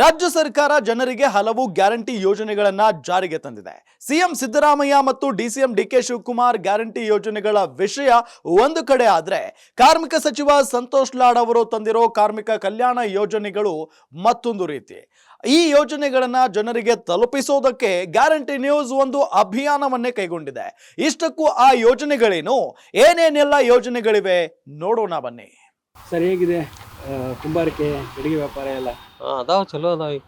ರಾಜ್ಯ ಸರ್ಕಾರ ಜನರಿಗೆ ಹಲವು ಗ್ಯಾರಂಟಿ ಯೋಜನೆಗಳನ್ನ ಜಾರಿಗೆ ತಂದಿದೆ. ಸಿಎಂ ಸಿದ್ದರಾಮಯ್ಯ ಮತ್ತು ಡಿಸಿಎಂ ಡಿಕೆ ಶಿವಕುಮಾರ್ ಗ್ಯಾರಂಟಿ ಯೋಜನೆಗಳ ವಿಷಯ ಒಂದು ಕಡೆ ಆದ್ರೆ ಕಾರ್ಮಿಕ ಸಚಿವ ಸಂತೋಷ್ ಲಾಡ್ ಅವರು ತಂದಿರೋ ಕಾರ್ಮಿಕ ಕಲ್ಯಾಣ ಯೋಜನೆಗಳು ಮತ್ತೊಂದು ರೀತಿ. ಈ ಯೋಜನೆಗಳನ್ನ ಜನರಿಗೆ ತಲುಪಿಸೋದಕ್ಕೆ ಗ್ಯಾರಂಟಿ ನ್ಯೂಸ್ ಒಂದು ಅಭಿಯಾನವನ್ನೇ ಕೈಗೊಂಡಿದೆ. ಇಷ್ಟಕ್ಕೂ ಆ ಯೋಜನೆಗಳೇನು? ಏನೇನೆಲ್ಲ ಯೋಜನೆಗಳಿವೆ? ನೋಡೋಣ ಬನ್ನಿ. ಸರಿಯಾಗಿದೆ ಕುಂಬಾರಿಕೆ ಅಡುಗೆ ವ್ಯಾಪಾರ ಎಲ್ಲ. ಹಾಂ ಅದಾವ ಚಲೋ ಅದಾವ ಈಗ.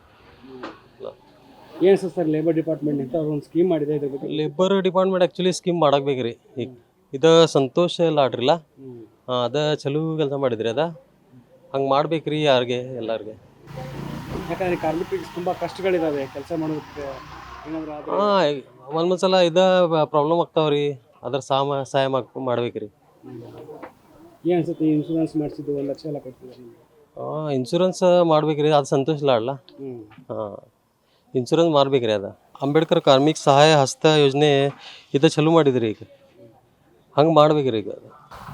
ಏನು ಸರ್ ಲೇಬರ್ ಡಿಪಾರ್ಟ್ಮೆಂಟ್ ಅಂತ ಅವ್ರು ಒಂದು ಸ್ಕೀಮ್ ಮಾಡಿದೆ ಇದ್ರ ಬಗ್ಗೆ? ಲೇಬರ್ ಡಿಪಾರ್ಟ್ಮೆಂಟ್ ಆ್ಯಕ್ಚುಲಿ ಸ್ಕೀಮ್ ಮಾಡಾಕ್ಬೇಕ್ರಿ ಈಗ. ಇದು ಸಂತೋಷ ಎಲ್ಲ ಆಡ್ರಿಲ್ಲ. ಹಾಂ ಅದ ಚಲೋ ಕೆಲಸ ಮಾಡಿದ್ರಿ ಅದ? ಹಂಗೆ ಮಾಡ್ಬೇಕ್ರಿ ಯಾರಿಗೆ ಎಲ್ಲಾರ್ಗೆ. ಯಾಕಂದ್ರೆ ಕಾರ್ಮಿಕರಿಗೆ ತುಂಬ ಕಷ್ಟಗಳಿದಾವೆ ಕೆಲಸ ಮಾಡೋದಕ್ಕೆ. ಏನಾದರೂ ಹಾಂ ಒಂದೊಂದು ಸಲ ಇದ ಪ್ರಾಬ್ಲಮ್ ಆಗ್ತಾವ್ರಿ. ಅದ್ರ ಸಾಮ ಸಹಾಯ ಮಾಡ್ ಮಾಡ್ಬೇಕ್ರಿ. ಏನು ಅನ್ಸುತ್ತೆ ಇನ್ಶೂರೆನ್ಸ್ ಮಾಡಿಸಿದ್ದು ಒಂದು ಲಕ್ಷ ಎಲ್ಲ ಕೊಡ್ತಿದ್ದಾರೆ ನಿಮ್ಗೆ? ಹಾಂ ಇನ್ಶೂರೆನ್ಸ್ ಮಾಡ್ಬೇಕ್ರಿ ಅದು ಸಂತೋಷ ಲಾಡ್ಲ ಹ್ಞೂ ಹಾಂ ಇನ್ಶೂರೆನ್ಸ್ ಮಾಡ್ಬೇಕ್ರಿ ಅದು. ಅಂಬೇಡ್ಕರ್ ಕಾರ್ಮಿಕ ಸಹಾಯ ಹಸ್ತ ಯೋಜನೆ ಇದು ಚಲೋ ಮಾಡಿದ್ರಿ ಈಗ. ಹಂಗೆ ಮಾಡ್ಬೇಕ್ರಿ ಈಗ ಅದು.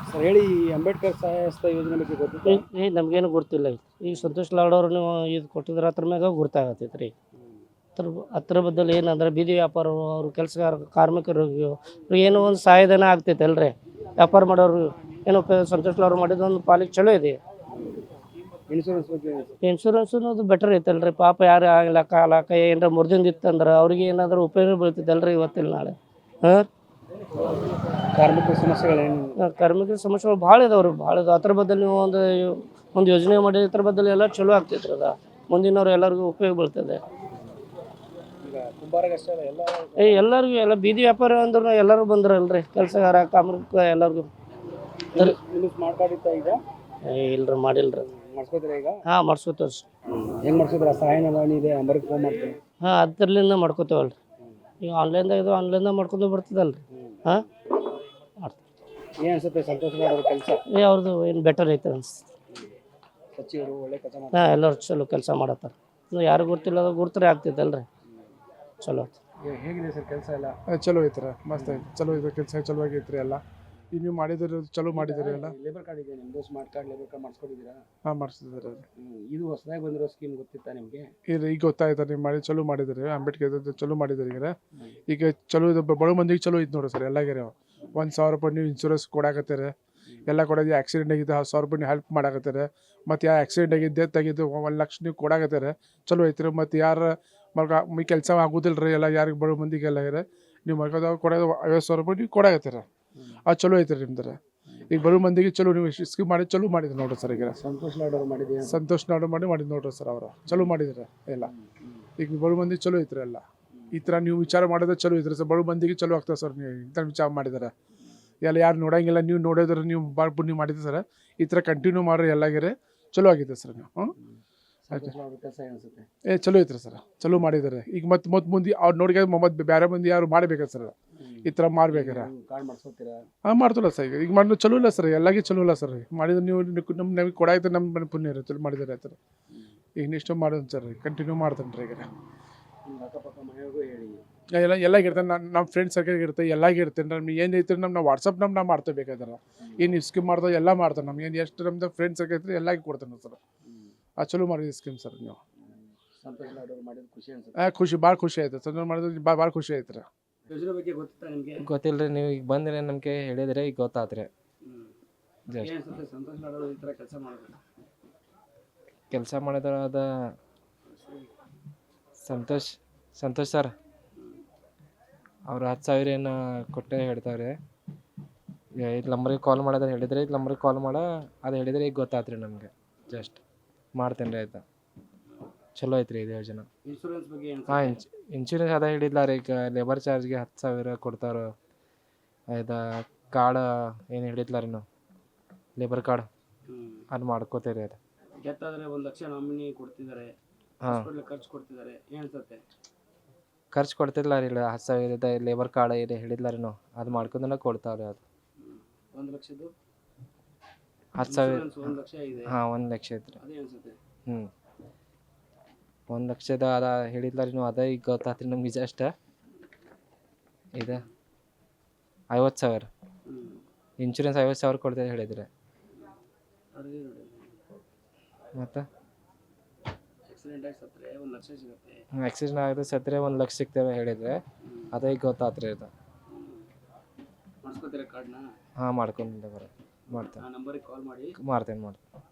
ಸರ್ ಹೇಳಿ ಈ ಅಂಬೇಡ್ಕರ್ ಸಹಾಯ ಹಸ್ತ ಯೋಜನೆ ಬಗ್ಗೆ ಗೊತ್ತಿದೆ ಏ ನಮಗೇನು ಗೊತ್ತಿಲ್ಲ ಇದು. ಈಗ ಸಂತೋಷ್ ಲಾಡ್ ಅವ್ರು ನೀವು ಇದು ಕೊಟ್ಟಿದ್ರೆ ಅದ್ರ ಮ್ಯಾಗ ಗುರ್ತಾಗತ್ತೈತೆ ರೀ ಅದ್ರ ಹತ್ರ ಬದಲು ಏನಂದ್ರೆ ಬೀದಿ ವ್ಯಾಪಾರ ಅವರು ಕೆಲಸಗಾರ ಕಾರ್ಮಿಕರು ಏನೋ ಒಂದು ಸಹಾಯಧನ ಆಗ್ತೈತೆ ಅಲ್ರಿ ವ್ಯಾಪಾರ ಮಾಡೋರು ಏನೋ ಸಂತೋಷ್ ಅವ್ರು ಮಾಡಿದ ಒಂದು ಪಾಲಿಗೆ ಚಲೋ ಇದೆ. ಇನ್ಶೂರೆನ್ಸ್ ಬಗ್ಗೆ ಅನ್ನೋದು ಬೆಟರ್ ಐತಲ್ರಿ. ಪಾಪ ಯಾರು ಆಗಲ್ಲ ಕಾಲ ಕೈ ಏನಾರ ಮುರಿದಿಂದ ಇತ್ತಂದ್ರೆ ಅವ್ರಿಗೆ ಏನಾದರೂ ಉಪಯೋಗ ಬೀಳ್ತಿದ್ದಲ್ರಿ ಇವತ್ತಿಲ್ಲ ನಾಳೆ. ಹಾಂ? ಕಾರ್ಮಿಕ ಸಮಸ್ಯೆಗಳೇನು? ಕಾರ್ಮಿಕ ಸಮಸ್ಯೆಗಳು ಭಾಳ ಇದಾವ್ರಿ. ಭಾಳ ಇದಾವೆ. ಅದ್ರ ಬದಲು ನೀವು ಒಂದು ಒಂದು ಯೋಜನೆ ಮಾಡಿ ಇದ್ರ ಬದಲು ಎಲ್ಲ ಚಲೋ ಆಗ್ತೈತ್ರಿ ಅದ. ಮುಂದಿನವ್ರು ಎಲ್ಲರಿಗೂ ಉಪಯೋಗ ಬೀಳ್ತದೆ. ಏ ಎಲ್ಲರಿಗೂ ಎಲ್ಲ ಬೀದಿ ವ್ಯಾಪಾರ ಅಂದ್ರೂ ಎಲ್ಲರೂ ಬಂದ್ರಲ್ರಿ. ಕೆಲಸಗಾರ ಕಾರ್ಮಿಕ ಎಲ್ಲರಿಗೂ. ಕಾರ್ಡ್ ಇತ್ತ ಈಗ? ಇಲ್ರಿ ಮಾಡಿಲ್ರಿ. ಮಾಡ್ಸ್ಕೊತೀರಾ ಈಗ? ಹಾಂ ಮಾಡ್ಸ್ಕೊತೇವೆ ಹೆಂಗ್ ಮಾಡ್ಸಿದ್ರ ಸಹಾಯವಾಣಿ ಇದೆ ನಂಬರ್ಗೆ ಫೋನ್ ಮಾಡ್ತೀವಿ ಹಾಂ ಅದ್ರಲ್ಲಿಂದ ಮಾಡ್ಕೋತೇವಲ್ರಿ. ಈಗ ಆನ್ಲೈನ್ದಾಗ ಇದು ಆನ್ಲೈನ್ದಾಗ ಮಾಡ್ಕೊಂಡು ಬರ್ತದಲ್ರಿ. ಹಾಂ? ಏನು ಅನ್ಸುತ್ತೆ? ಸಂತೋಷ ಕೆಲಸ? ಏ ಅವ್ರದ್ದು ಏನು ಬೆಟರ್ ಐತೆ ಅನ್ಸುತ್ತೆ. ಸಚಿವರು ಒಳ್ಳೆ ಕೆಲಸ ಮಾಡ್ತಾರೆ. ಹಾಂ ಎಲ್ಲರೂ ಚಲೋ ಕೆಲಸ ಮಾಡತ್ತಾರ. ಇನ್ನು ಯಾರು ಗೊತ್ತಿಲ್ಲ ಅದು ಗುರ್ತರೆ ಆಗ್ತೈತಲ್ರಿ. ಚಲೋ ಆಯ್ತು. ಹೇಗಿದೆ ಸರ್ ಕೆಲಸ ಎಲ್ಲ? ಆ, ಚಲೋ ಐತ್ರ. ಮಸ್ತ್ ಐತಿ ಚಲೋ ಇದೆ ಕೆಲಸ ಚಲೋ ಆಗೈತ್ರಿ ಎಲ್ಲ. ಈಗ ನೀವು ಮಾಡಿದಿರಿ ಚಲೋ ಮಾಡಿದ್ರೆ ಎಲ್ಲ ಲೇಬರ್ ಕಾರ್ಡ್ ಇದೆ ನಿಮ್ಮದು ಸ್ಮಾರ್ಟ್ ಕಾರ್ಡ್ ಲೇಬರ್ ಕಾರ್ಡ್ ಮಾಡಿಸ್ಕೊಂಡಿದ್ದೀರಾ? ಹಾಂ ಮಾಡಿಸಿದ್ರಿ ಇದು ಹೊಸದಾಗಿ ಬಂದಿರೋ ಸ್ಕೀಮ್ ಗೊತ್ತಿತ್ತಾ ನಿಮಗೆ? ಈಗ ಈಗ ಗೊತ್ತಾಯ್ತು ನೀವು ಮಾಡಿ ಚಲೋ ಮಾಡಿದಿರಿ ಅಂಬೇಡ್ಕರ್ ಚಲೋ ಮಾಡಿದಿರಿ ಈಗ ಈಗ ಚಲೋ ಇದು ಬಡ ಮಂದಿಗೆ ಚಲೋ ಐತೆ ನೋಡಿರಿ ಸರ್ ಎಲ್ಲಾಗಿರಿ ಒಂದು ಸಾವಿರ ರೂಪಾಯಿ ನೀವು ಇನ್ಶೂರೆನ್ಸ್ ಕೊಡಾಕತ್ತೀರಿ ಎಲ್ಲ ಕೊಡೋದು ಆಕ್ಸಿಡೆಂಟ್ ಆಗಿದ್ದು ಹತ್ತು ಸಾವಿರ ರೂಪಾಯಿ ನೀವು ಹೆಲ್ಪ್ ಮಾಡಾಕತ್ತಾರೆ ಮತ್ತು ಯಾವ ಆಕ್ಸಿಡೆಂಟ್ ಆಗಿದ್ದೆ ಡೆತ್ ಆಗಿದ್ದು ಒಂದು ಲಕ್ಷ ನೀವು ಕೊಡಾಕತ್ತಾರೆ ಚಲೋ ಐತ್ರಿ ಮತ್ತು ಯಾರು ಮಲ್ಕ ಮೀ ಕೆಲಸ ಆಗೋದಿಲ್ಲ ರೀ ಎಲ್ಲ ಯಾರಿಗೆ ಬಡ ಮಂದಿಗೆಲ್ಲ ಇರ ನೀವು ಮಲ್ಕೋದಾಗ ಕೊಡೋದು ಐವತ್ತು ಸಾವಿರ ರೂಪಾಯಿ ನೀವು ಕೊಡಾಕತ್ತೀರ. ಅದು ಚಲೋ ಐತ್ರಿ ನಿಮ್ದ್ರ. ಈಗ ಬರೋ ಮಂದಿಗೆ ಚಲೋ ನೀವು ಸ್ಕೀಮ್ ಮಾಡಿ ಚಲೋ ಮಾಡಿದ್ರಿ ನೋಡ್ರಿ ಸರ್ ಈಗ. ಸಂತೋಷ್ ನಾಡೋರು ಮಾಡಿದ್ದೀರಾ ಸಂತೋಷ್ ನಾಡು ಮಾಡಿ ಮಾಡಿದ್ ನೋಡ್ರಿ ಸರ್ ಅವರು. ಚಲೋ ಮಾಡಿದ್ರೆ ಎಲ್ಲ. ಈಗ ಬರು ಮಂದಿ ಚಲೋ ಐತ್ರಿ ಎಲ್ಲ. ಈ ಥರ ನೀವು ವಿಚಾರ ಮಾಡೋದೇ ಚಲೋ ಐತ್ರಿ ಸರ್. ಬರೋ ಮಂದಿಗೆ ಚಲೋ ಆಗ್ತದೆ ಸರ್ ನೀವು ಈ ಥರ ವಿಚಾರ ಮಾಡಿದಾರೆ. ಎಲ್ಲ ಯಾರು ನೋಡಂಗಿಲ್ಲ ನೀವು ನೋಡೋದ್ರೆ ನೀವು ಭಾಳ ಪುಣ್ಯ ಮಾಡಿದ್ರಿ ಸರ್. ಈ ಥರ ಕಂಟಿನ್ಯೂ ಮಾಡ್ರಿ ಎಲ್ಲಾಗಿರೆ ಚಲೋ ಆಗಿದೆ ಸರ್ ನೀವು. ಹ್ಞೂ ಏ ಚಲೋ ಐತ್ರಿ ಸರ್. ಚಲೋ ಮಾಡಿದ್ದಾರೆ. ಈಗ ಮತ್ತೆ ಮತ್ತೆ ಮುಂದೆ ಅವ್ರು ನೋಡಿ ಮತ್ತೆ ಬೇರೆ ಮಂದಿ ಯಾರು ಮಾಡ್ಬೇಕಾ ಸರ್? ಈ ಥರ ಮಾಡ್ಬೇಕಾರೆ ಹಾಂ ಮಾಡ್ತಲ್ಲ ಸರ್ ಈಗ. ಈಗ ಮಾಡಿದ್ರೆ ಚಲೋ ಇಲ್ಲ ಸರ್ ಎಲ್ಲಾಗಿ ಚಲೋ ಇಲ್ಲ ಸರ್. ಮಾಡಿದ್ರೆ ನೀವು ನಮ್ಮ ನಮಗೆ ಕೊಡಾಯ್ತು ನಮ್ಮ ಮನೆ ಪುಣ್ಯ ಇರುತ್ತೆ ಮಾಡಿದಾರೆ ಆಯ್ತು ಈಗ ನೆಕ್ಸ್ಟ್ ಮಾಡೋದು ಸರ್ ಕಂಟಿನ್ಯೂ ಮಾಡ್ತಾನೆ ರೀ ಈಗ. ಎಲ್ಲ ಎಲ್ಲಾಗಿ ಇರ್ತೇನೆ. ನಾನು ನಮ್ಮ ಫ್ರೆಂಡ್ ಸರ್ಕಲ್ ಇರ್ತೇನೆ ಎಲ್ಲಾಗಿ ಇರ್ತೇನೆ ನಮ್ಗೆ ಏನು ಐತ್ರಿ ನಮ್ಮ ನಾವು ವಾಟ್ಸಪ್ ನಮ್ಮ ನಾವು ಮಾಡ್ತೇವೆ ಬೇಕಾದ್ರೆ. ಏನು ಸ್ಕೀಮ್ ಮಾಡ್ತಾವೆ ಎಲ್ಲ ಮಾಡ್ತಾರೆ ನಮ್ಗೆ. ಏನು ಎಷ್ಟು ನಮ್ದು ಫ್ರೆಂಡ್ ಸರ್ಕಲ್ ಐತ್ರಿ ಎಲ್ಲಾಗಿ ಕೊಡ್ತೇನೆ ಸರ್. ಆ ಚಲೋ ಮಾಡಿದ್ರಿ ಸ್ಕೀಮ್ ಸರ್ ನೀವು. ಖುಷಿ ಭಾಳ ಖುಷಿ ಆಯ್ತು. ಸರ್ ಮಾಡಿದ್ರೆ ಭಾಳ ಭಾಳ ಖುಷಿ ಆಯ್ತು ರೀ. ಯೋಜನೆ ಬಗ್ಗೆ ಗೊತ್ತಿತ್ತಾ ನಿಮಗೆ? ಗೊತ್ತಿಲ್ಲ ನೀವು ಈಗ ಬಂದ್ರೆ ನಮಗೆ ಹೇಳಿದ್ರೆ ಈಗ ಗೊತ್ತಾತ್ರಿ. ಏನು ಅನ್ಸುತ್ತೆ? ಸಂತೋಷ್ ಲಾಡ್ ಈ ಥರ ಕೆಲಸ ಮಾಡೋದು? ಕೆಲಸ ಮಾಡಿದ್ರ ಅದ ಸಂತೋಷ್ ಸಂತೋಷ್ ಸರ್. ಅವ್ರು ಹತ್ತು ಸಾವಿರ ಏನು ಕೊಟ್ಟೆ ಹೇಳ್ತಾವ್ರೆ. ಇದು ನಂಬರಿಗೆ ಕಾಲ್ ಮಾಡಿದ್ರೆ ಹೇಳಿದ್ರೆ ಇದು ನಂಬರಿಗೆ ಕಾಲ್ ಮಾಡ ಅದು ಹೇಳಿದ್ರೆ ಈಗ ಗೊತ್ತಾತ್ರಿ ನಮಗೆ. ಜಸ್ಟ್ ಮಾಡ್ತೇನೆ ರೀ ಆಯ್ತಾ? ಚಲೋ ಐತ್ರಿ ಇದು ಯೋಜನೆ ಇನ್ಶೂರೆನ್ಸ್ ಬಗ್ಗೆ ಏನು ಹಾಂ ಇನ್ಶ್ ಇನ್ಶೂರೆನ್ಸ್ ಅದ ಹಿಡಿಲ್ಲ ರೀ ಈಗ ಲೇಬರ್ ಚಾರ್ಜ್ಗೆ ಹತ್ತು ಸಾವಿರ ಕೊಡ್ತಾರೋ. ಇದು ಕಾರ್ಡ್ ಏನು ಹೇಳಿದ್ಲ ರೀ ನಾವು ಲೇಬರ್ ಕಾರ್ಡ್ ಅದು ಮಾಡ್ಕೋತೀರಿ ಅದು. ಆದರೆ ಒಂದು ಲಕ್ಷ ನಾಮಿನಿ ಕೊಡ್ತಿದ್ದಾರೆ ಹಾಂ. ಹಾಸ್ಪಿಟ್ಲ್ ಖರ್ಚು ಕೊಡ್ತಿದ್ದಾರೆ ಏನು ಅನ್ಸುತ್ತೆ? ಖರ್ಚು ಕೊಡ್ತಿಲ್ಲ ರೀ ಇಲ್ಲ ಹತ್ತು ಸಾವಿರದ ಲೇಬರ್ ಕಾರ್ಡ್ ಇದೆ ಹೇಳಿದ್ಲ ರೀ ನಾವು ಅದು ಮಾಡ್ಕೊಂಡನ ಕೊಡ್ತಾವ್ರಿ ಅದು. ಒಂದು ಲಕ್ಷದ್ದು? ಹತ್ತು ಸಾವಿರ ಇನ್ಶೂರೆನ್ಸ್ ಒಂದು ಲಕ್ಷ ಇದೆ. ಹಾಂ ಒಂದು ಲಕ್ಷ ಐತ್ರಿ. ಅದೇ ಅನ್ಸುತ್ತೆ. ಹ್ಞೂ ಒಂದು ಲಕ್ಷದ ಅದ ಹೇಳಿದ್ಲಾರಿ ರೀ ನೀವು ಅದ ಈಗ ಗೊತ್ತಾತ್ರಿ ನಮ್ಗೆ ಅಷ್ಟ. ಇದ ಐವತ್ತು ಸಾವಿರ. ಇನ್ಶೂರೆನ್ಸ್ ಐವತ್ತು ಸಾವಿರ ಕೊಡ್ತೇನೆ ಹೇಳಿದ್ರೆ. ಮತ್ತ? ಆಕ್ಸಿಡೆಂಟ್ ಆಗಿ ಸತ್ತರೆ ಒಂದು ಲಕ್ಷ ಸಿಗ್ತೇವೆ ಹೇಳಿದ್ರೆ. ಅದ ಈಗ ಗೊತ್ತಾತ್ರಿ ಇದು ಹಾಂ ಮಾಡ್ಕೊಂಡು ಬರ ಮಾಡ್ತೇನೆ. ಆ ನಂಬರಿಗೆ ಕಾಲ್ ಮಾಡಿ. ಮಾಡ್ತೇನೆ ಮಾಡ್ತೇನೆ.